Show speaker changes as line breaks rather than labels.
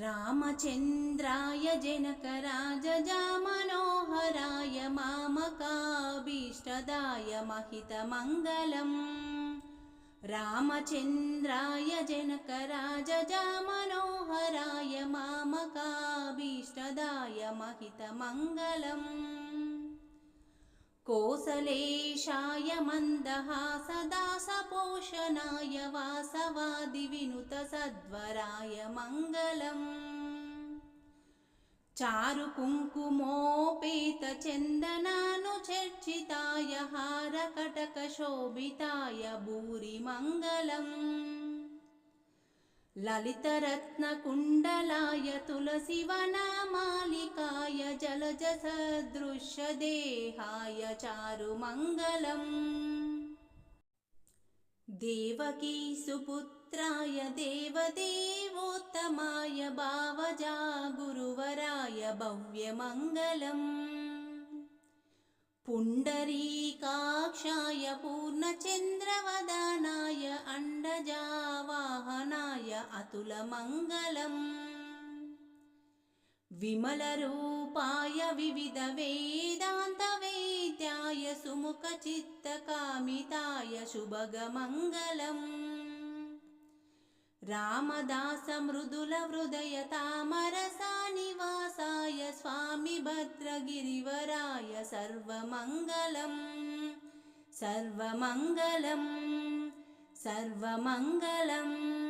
रामचन्द्राय जनकराजजामनोहराय मामकाभीष्टदाय महितमङ्गलम्। रामचन्द्राय जनकराजजामनोहराय मामकाभीष्टदाय महितमङ्गलम् कोसलेशाय मन्दहासदासपोषणाय वासवादिविनुतसद्वराय मङ्गलम्। चारुकुङ्कुमोपेतचन्दनानुचर्चिताय हारकटकशोभिताय भूरिमङ्गलम्। ललितरत्नकुण्डलाय तुलसीवनामालिकाय जलजसदृशदेहाय चारुमङ्गलम्। देवकीसुपुत्राय देवदेवोत्तमाय भावजा गुरुवराय भव्यमङ्गलम्। पुण्डरीकाक्षाय पूर्णचन्द्रवदनाय अण्डजावाहनाय अतुलमङ्गलम् विमलरूपाय विविधवेदान्तवेद्याय सुमुखचित्तकामिताय शुभगमङ्गलम्। रामदासमृदुलहृदयतामरसानिवासाय स्वामि भद्रगिरिवराय सर्वमङ्गलम्। सर्वमङ्गलम्। सर्वमङ्गलम्